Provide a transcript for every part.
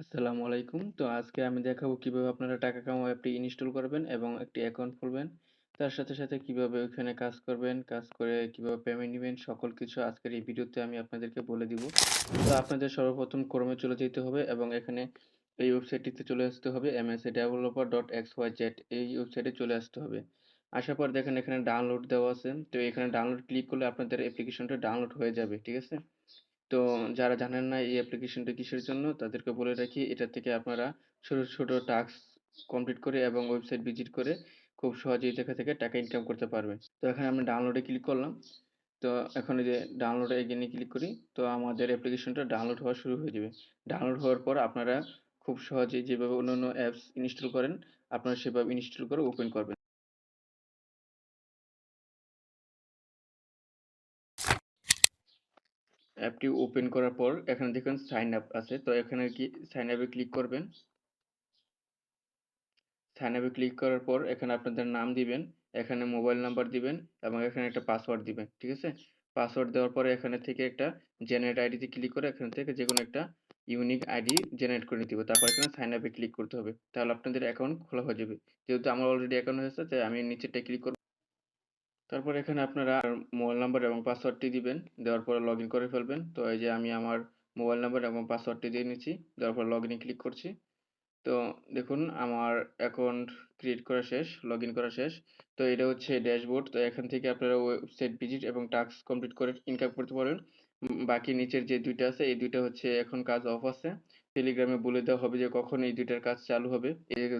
আসসালামু আলাইকুম। তো আজকে আমি দেখাবো কীভাবে আপনারা টাকা কামাও অ্যাপটি ইনস্টল করবেন এবং একটি অ্যাকাউন্ট খুলবেন। তার সাথে, সাথে কীভাবে ওইখানে কাজ করবেন, কাজ করে কীভাবে পেমেন্ট নেবেন সকল কিছু আজকের এই ভিডিওতে আমি আপনাদেরকে বলে দিব। তো আপনাদের সর্বপ্রথম ক্রমে চলে যেতে হবে এবং এখানে এই ওয়েবসাইটটিতে চলে আসতে হবে msadeveloper.xyz এই ওয়েবসাইটে চলে আসতে হবে। আসার পর দেখেন এখানে ডাউনলোড দেওয়া আছে। তো এখানে ডাউনলোড ক্লিক করলে আপনাদের অ্যাপ্লিকেশনটা ডাউনলোড হয়ে যাবে। ঠিক আছে? তো যারা জানেন না এই অ্যাপ্লিকেশনটা কিসের জন্য তাদেরকে বলে রাখি এটা থেকে আপনারা ছোট, ছোট টাস্ক কমপ্লিট করে এবং ওয়েবসাইট ভিজিট করে খুব সহজেই জায়গা থেকে টাকা ইনকাম করতে পারবেন। তো এখানে আমি ডাউনলোডে ক্লিক করলাম। তো এখন যে ডাউনলোডে এগেইনে ক্লিক করি তো আমাদের অ্যাপ্লিকেশনটা ডাউনলোড হওয়া শুরু হয়ে যাবে। ডাউনলোড হওয়ার পর আপনারা খুব সহজেই যেভাবে অন্যান্য অ্যাপস ইনস্টল করেন আপনারা সেভাবে ইনস্টল করে ওপেন করবেন। অ্যাপটি ওপেন করার পর এখানে দেখুন সাইন আপ আছে। তো এখানে কি সাইন আপে ক্লিক করবেন? সাইন আপে ক্লিক করার পর এখানে আপনাদের নাম দিবেন, এখানে মোবাইল নাম্বার দিবেন এবং এখানে একটা পাসওয়ার্ড দিবেন, ঠিক আছে? পাসওয়ার্ড দেওয়ার পরে এখানে থেকে একটা জেনারেট আইডিতে ক্লিক করে এখান থেকে যে কোনো একটা ইউনিক আইডি জেনারেট করে নিতে তারপর এখানে সাইন আপে ক্লিক করতে হবে। তাহলে আপনাদের অ্যাকাউন্ট খোলা হয়ে যাবে। যেহেতু আমার অলরেডি অ্যাকাউন্ট হয়েছে তাই আমি নিচেরটা ক্লিক করব। তারপর এখানে আপনারা মোবাইল নাম্বার এবং পাসওয়ার্ডটি দিবেন, দেওয়ার পরে লগ করে ফেলবেন। তো এই যে আমি আমার মোবাইল নাম্বার এবং পাসওয়ার্ডটি দিয়ে নিচ্ছি, দেওয়ার পর লগ ক্লিক করছি। তো দেখুন, আমার অ্যাকাউন্ট ক্রিয়েট করা শেষ লগ করা শেষ। তো এটা হচ্ছে ড্যাশবোর্ড তো এখান থেকে আপনারা ওয়েবসাইট ভিজিট এবং টাস্ক কমপ্লিট করে ইনকাম করতে পারেন। বাকি নিচের যে দুইটা আছে, এই দুইটা হচ্ছে এখন কাজ অফ আছে। টেলিগ্রামে বলে দেওয়া হবে যে কখন এই দুইটার কাজ চালু হবে।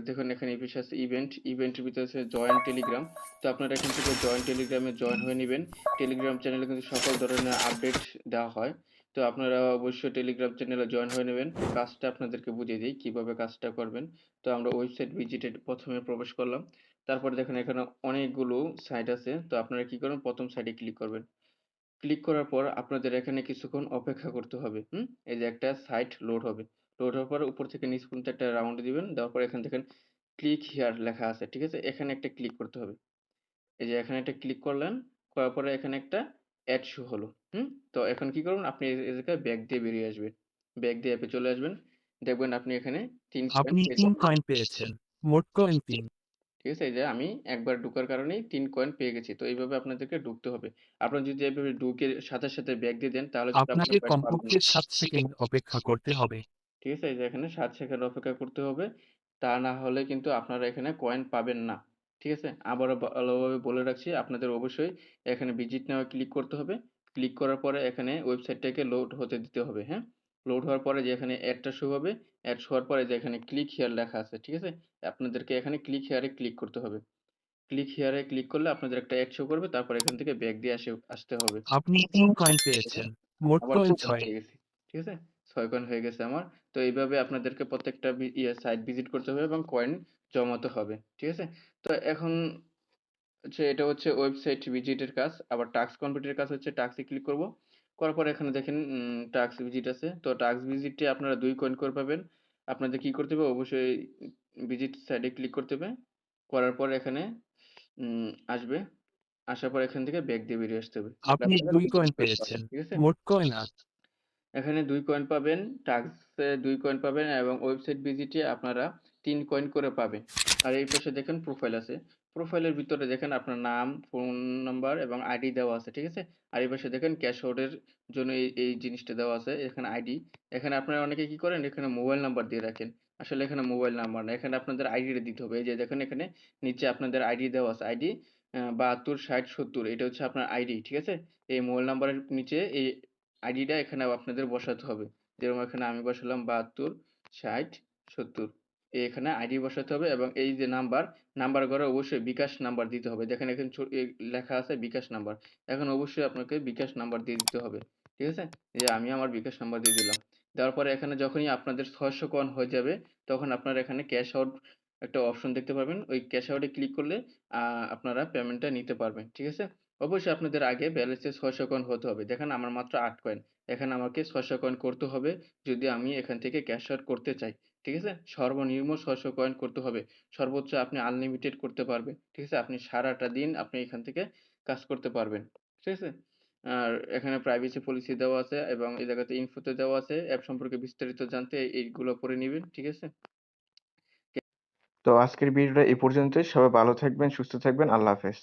দেখুন, এখানে আছে ইভেন্ট ইভেন্টের ভিতরে আছে জয়েন টেলিগ্রাম তো আপনারা এখান থেকে জয়েন টেলিগ্রামে জয়েন হয়ে নেবেন। টেলিগ্রাম চ্যানেলে কিন্তু সকল ধরনের আপডেট দেওয়া হয়। তো আপনারা অবশ্যই টেলিগ্রাম চ্যানেলে জয়েন হয়ে নেবেন। কাজটা আপনাদেরকে বুঝিয়ে দিই, কীভাবে কাজটা করবেন। তো আমরা ওয়েবসাইট ভিজিটে প্রথমে প্রবেশ করলাম। তারপরে দেখেন, এখানে অনেকগুলো সাইট আছে। তো আপনারা কি করবেন? প্রথম সাইটে ক্লিক করবেন। ক্লিক করার পর আপনাদের এখানে কিছুক্ষণ অপেক্ষা করতে হবে। হুম? এই যে একটা সাইট লোড হবে। লোড হওয়ার পর উপর থেকে নিচ পর্যন্ত একটা রাউন্ড দিবেন দেওয়ার পর এখানে দেখেন ক্লিক হিয়ার লেখা আছে ঠিক আছে? এখানে একটা ক্লিক করতে হবে। এই যে এখানে একটা ক্লিক করলেন করার পরে এখানে একটা অ্যাড শো হলো হুম? তো এখন কি করবেন? আপনি এই জায়গায় ব্যাক দিয়ে বেরিয়ে আসবেন। ব্যাক দিয়ে অ্যাপে চলে আসবেন দেখবেন আপনি এখানে তিন আপনি তিন কয়েন পেয়েছেন মোট কয়েন তিন। ঠিক আছে? এই যে আমি একবার ঢুকার কারণেই তিন কয়েন পেয়ে গেছি তো এইভাবে আপনাদেরকে ঢুকতে হবে। আপনারা যদি এইভাবে ঢুকে সাথে সাথে ব্যাক দিয়ে দেন তাহলে আপনাকে কমপক্ষে সাত সেকেন্ড অপেক্ষা করতে হবে। ঠিক আছে? এই যে এখানে সাত সেকেন্ড অপেক্ষা করতে হবে। তা না হলে কিন্তু আপনারা এখানে কয়েন পাবেন না। ঠিক আছে? আবারও ভালোভাবে বলে রাখছি আপনাদের অবশ্যই এখানে ভিজিট নেওয়া ক্লিক করতে হবে। ক্লিক করার পরে এখানে ওয়েবসাইটটাকে লোড হতে দিতে হবে হ্যাঁ? লোড হওয়ার পরে যে এখানে অ্যাডটা শো হবে অ্যাড শো হওয়ার পরে যে এখানে ক্লিক হিয়ার লেখা আছে ঠিক আছে? আপনাদেরকে এখানে ক্লিক হিয়ারে ক্লিক করতে হবে। ক্লিক হিয়ারে ক্লিক করলে আপনাদের একটা অ্যাড শো করবে তারপর এখান থেকে ব্যাক দিয়ে আসে আসতে হবে। আপনি তিন কয়েন পেয়েছেন মোট কয়েন ছয়। ঠিক আছে? ছয় কয়েন হয়ে গেছে আমার। তো এইভাবে আপনাদেরকে প্রত্যেকটা ইয়ে সাইট ভিজিট করতে হবে এবং কয়েন জমাতে হবে ঠিক আছে? তো এখন হচ্ছে এটা হচ্ছে ওয়েবসাইট ভিজিটের কাজ আবার টাস্ক কমপ্লিটের কাজ হচ্ছে টাস্কে ক্লিক করব। করার পর এখানে দেখেন টাস্ক ভিজিট আছে। তো টাস্ক ভিজিটে আপনারা দুই কয়েন করে পাবেন। আপনাদের কি করতে হবে? অবশ্যই ভিজিট সাইডে ক্লিক করতে হবে। করার পর এখানে আসবে। আসার পর এখান থেকে ব্যাক দিয়ে বেরিয়ে আসতে হবে। আপনি দুই কয়েন পেয়েছেন। ঠিক আছে? মোট কয়েন এখানে দুই কয়েন পাবেন টাস্কে দুই কয়েন পাবেন এবং ওয়েবসাইট ভিজিটে আপনারা তিন কয়েন করে পাবেন। আর এই পাশে দেখেন প্রোফাইল আছে। প্রোফাইলের ভিতরে দেখেন আপনার নাম ফোন নাম্বার এবং আইডি দেওয়া আছে, ঠিক আছে? আর এই পাশে দেখেন ক্যাশ আউটের জন্য এই এই জিনিসটা দেওয়া আছে, এখানে আইডি এখানে আপনারা অনেকে কি করেন? এখানে মোবাইল নাম্বার দিয়ে রাখেন। আসলে এখানে মোবাইল নাম্বার না, এখানে আপনাদের আইডিটা দিতে হবে। এই যে দেখেন এখানে নিচে আপনাদের আইডি দেওয়া আছে। আইডি বাহাত্তর, ষাট, সত্তর, এটা হচ্ছে আপনার আইডি ঠিক আছে? এই মোবাইল নাম্বারের নিচে এই আইডিটা এখানে আপনাদের বসাতে হবে। যেরকম এখানে আমি বসালাম বাহাত্তর, ষাট, সত্তর। এখানে আইডি বসাতে হবে এবং এই যে নাম্বার নাম্বার ঘরে অবশ্যই বিকাশ নাম্বার দিতে হবে। দেখেন এখানে লেখা আছে বিকাশ নাম্বার এখন অবশ্যই আপনাকে বিকাশ নাম্বার দিয়ে দিতে হবে। ঠিক আছে? যে আমি আমার বিকাশ নাম্বার দিয়ে দিলাম। দেওয়ার পরে এখানে যখনই আপনাদের ছয়শো কয়েন হয়ে যাবে, তখন আপনারা এখানে ক্যাশ আউট একটা অপশন দেখতে পাবেন ওই ক্যাশ আউটে ক্লিক করলে আপনারা পেমেন্টটা নিতে পারবেন। ঠিক আছে? অবশ্যই আপনাদের আগে ব্যালেন্সে ছয়শো কয়েন হতে হবে। দেখেন আমার মাত্র আট কয়েন এখানে আমাকে ছয়শো কয়েন করতে হবে। যদি আমি এখান থেকে ক্যাশ আউট করতে চাই, ঠিক আছে? সর্বনিম্ন ছয়শো কয়েন করতে হবে। সর্বোচ্চ আপনি আনলিমিটেড করতে পারবেন, ঠিক আছে? আপনি সারাটা দিন আপনি এখান থেকে কাজ করতে পারবেন, ঠিক আছে? আর এখানে প্রাইভেসি পলিসি দেওয়া আছে এবং এই জায়গাতে ইনফোতে দেওয়া আছে। অ্যাপ সম্পর্কে বিস্তারিত জানতে এইগুলো পড়ে নিবেন, ঠিক আছে? তো আজকের ভিডিওটা এই পর্যন্তই। সবাই ভালো থাকবেন, সুস্থ থাকবেন। আল্লাহ হাফেজ।